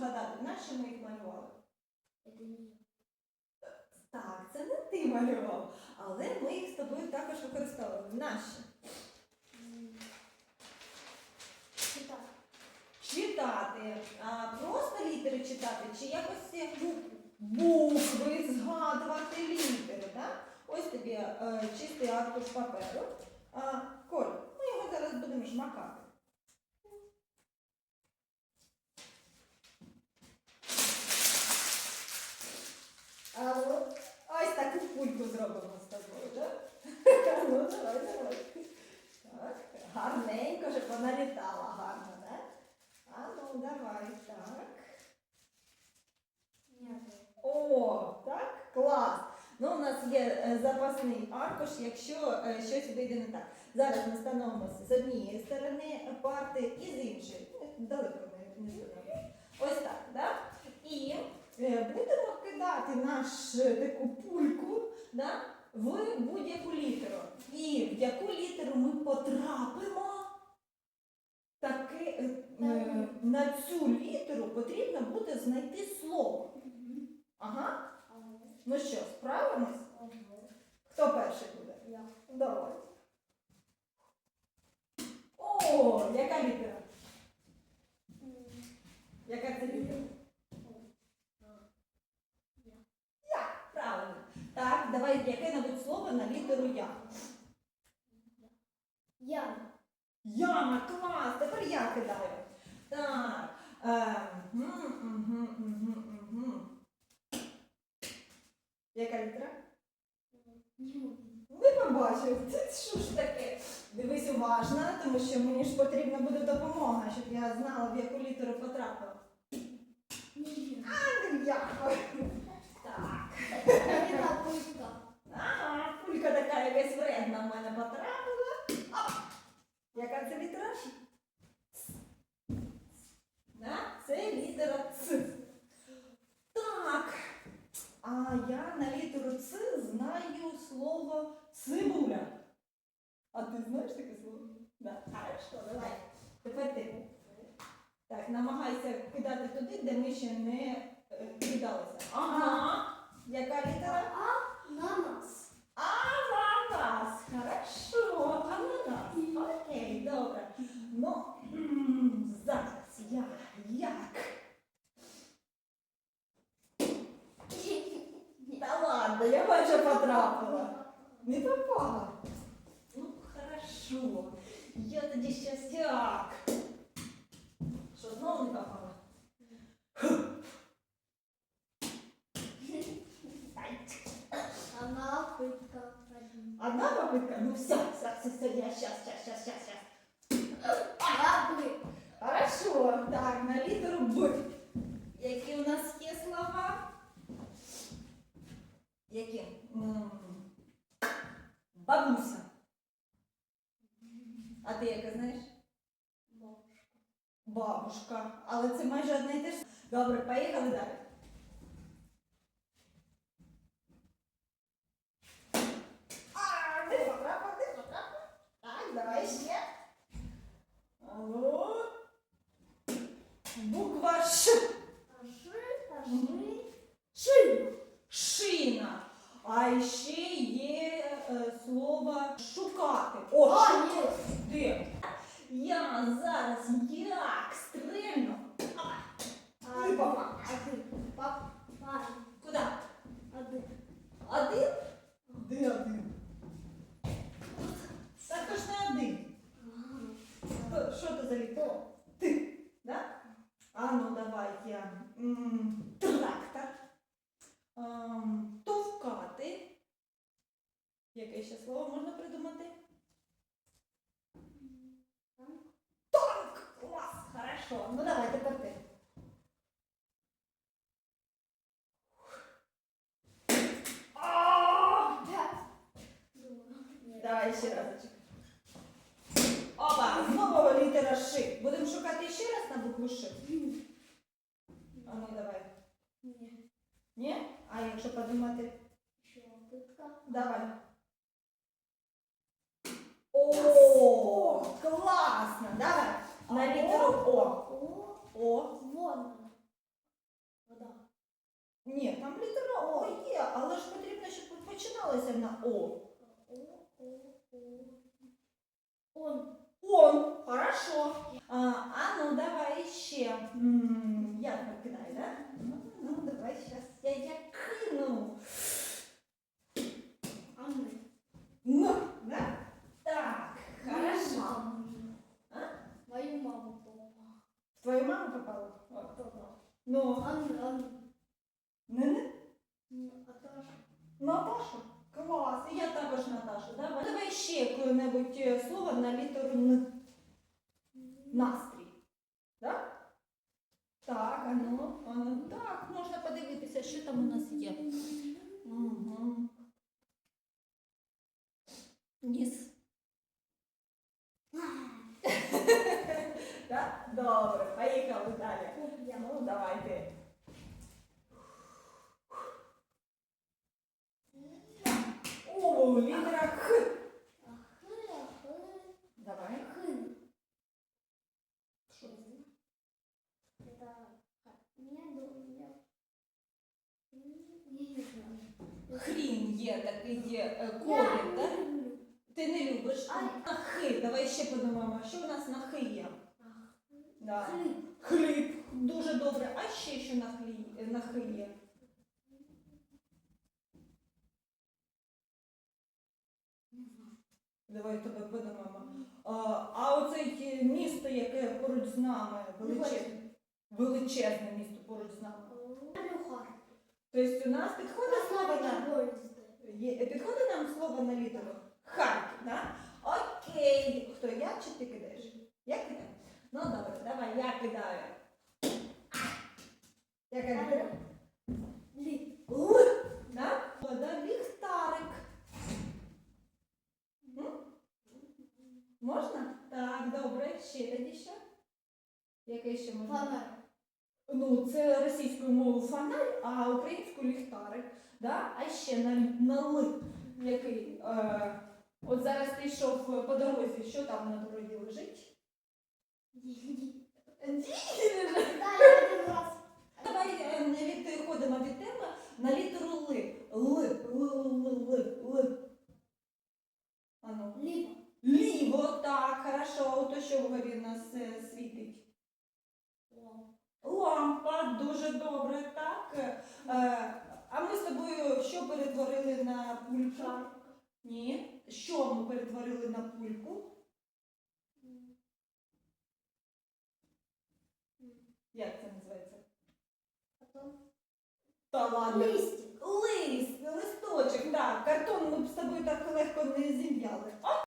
згадати, нащо ми їх малювали? Не. Так, це не ти малював, але ми їх з тобою також використовували. Нащо? М. Читать. Читати. А, просто літери читати, чи якось е, букви згадувати літери. Так? Ось тобі е, чистий аркуш паперу. А, Коль, ми його зараз будемо жмакати. А от ось таку кульку зробимо з тобою, так? Ну, давай, давай. Так, гарненько, щоб вона літала гарно, так? А ну давай, так. О, так, клас. Ну, у нас є е, запасний аркуш, якщо е, щось вийде не так. Зараз ми становимося з однієї сторони парти і з іншої. Ну, Далеко не, не становимося. Ось так, да? І е, будемо кидати нашу таку пульку да, в будь-яку літеру. І в яку літеру ми потрапимо, таки, е, е, на цю літеру потрібно буде знайти слово. Ага. Ага. Ну що, справимось? Хто перший буде? Я. Давай. О, яка літера? Яка це літера? Я. Я. Правильно. Так, давай яке-небудь слово на літеру Я. Я. Яма, клас, тепер я кидаю. Так. Е, мгм. Яка літера? Не побачив. Це що ж таке? Дивись уважно, тому що мені ж потрібна буде допомога, щоб я знала, в яку літеру потрапила. Не я. А, не дякую. Так. Это пулька. Ага, кулька така якась вредна в мене потрапила. Оп! Яка це літера? Да? Це літера Ц. Так. А я на літеру Ц знаю слово цибуля. А ти знаєш таке слово? Да. Хорошо, давай. Тепер ти. Так, намагайся кидати туди, де ми ще не е, кидалися. Ага. Ладно, я майже потрапила. Не попала. Ну, хорошо. Я тоді щас як? Що, знову не попала? Пулька. Один. Одна попытка? Ну все, все, все, все, я сейчас, сейчас, сейчас, сейчас, сейчас. Хорошо. Так, на літеру Б. Бабушка. Але це майже одне і те ж. Добре, поїхали далі. А, не не. Так, давай ще. Алло. Буква Ш. Шина. Шина. А ще є е, слово шукати. О, шукати. нет. Де? Я зараз як стрельну. А, Ты папа. А ты? Папа. Папа. Куди? Один. Один? Де один? Так ж не один. Хто- Що це за літо? Ти. Да? А ну давай я. М, Трактор. Ем, Товкати. Яке ще слово можна придумати? Танк! Клас! Хорошо. Ну давай тепер ти. Давай ще разочек. Опа, знову літера Ш. Будемо шукати ще раз на букву Ш. А ну давай. Нет. Ні? А якщо подумати, пытка. давай. О, класно! Давай. На літеру О. О. О. Вон. Ні, там літера О є, але ж потрібно, щоб починалося на О. О, о, о. Он. Он. Хорошо. А, а ну давай ще. М, Я покидаю, да? Ну, ну давай зараз я, я кину. Маму попало? Ну, Анна, Анна. не. Ну, Наташа. Наташа. Клас. І я також Наташа. Давай. Давай ще яке-небудь е, слово на літеру Н. Настрій. Да? Так, а ну, а ну, так, можна подивитися, що там у нас є. Угу. Ніс. Так? Добре, поїхали далі. Копья. Ну, давайте. О, літера Х. Давай. Що? Хрін є такий є е, корінь, так? Ти не любиш. На хи. Давай ще подумаємо, що у нас на хи є. Да. хлеб. Хліб. Дуже добре. А ще що на хлі на хи є? Не знаю. Давай тебе подамемо. А, а оце місто, яке поруч з нами, величезне, величезне місто поруч з нами. Тобто у нас підходить слово на підходить нам слово на літеру Харків, да? Окей. Хто я чи ти кидаєш? Я кидаю. Ну добре, давай, я кидаю. Яка літера? Ли. Л. Да? Да, ліхтарик. М? Можна? Так, добре. Ще тоді що? Яке ще можна? Фонарь. Ну, це російською мовою фонарь, а українською ліхтарик. Да? А ще на, на ли, який. Е, от зараз ти йшов по дорозі, що там на дорозі лежить? Раз. Давай е, не відходимо від теми на літеру ли. Ли, ли, ли, ли, ли. Ану. Ліво, так, хорошо, то що в нас е, світить? Лампа. Дуже добре, так. Е, а ми з тобою що перетворили на пульку? Ні. Що ми перетворили на пульку? Як це називається? Та ладно. Листик. Лист, листочок, так. Картон ми б з тобою так легко не зім'яли.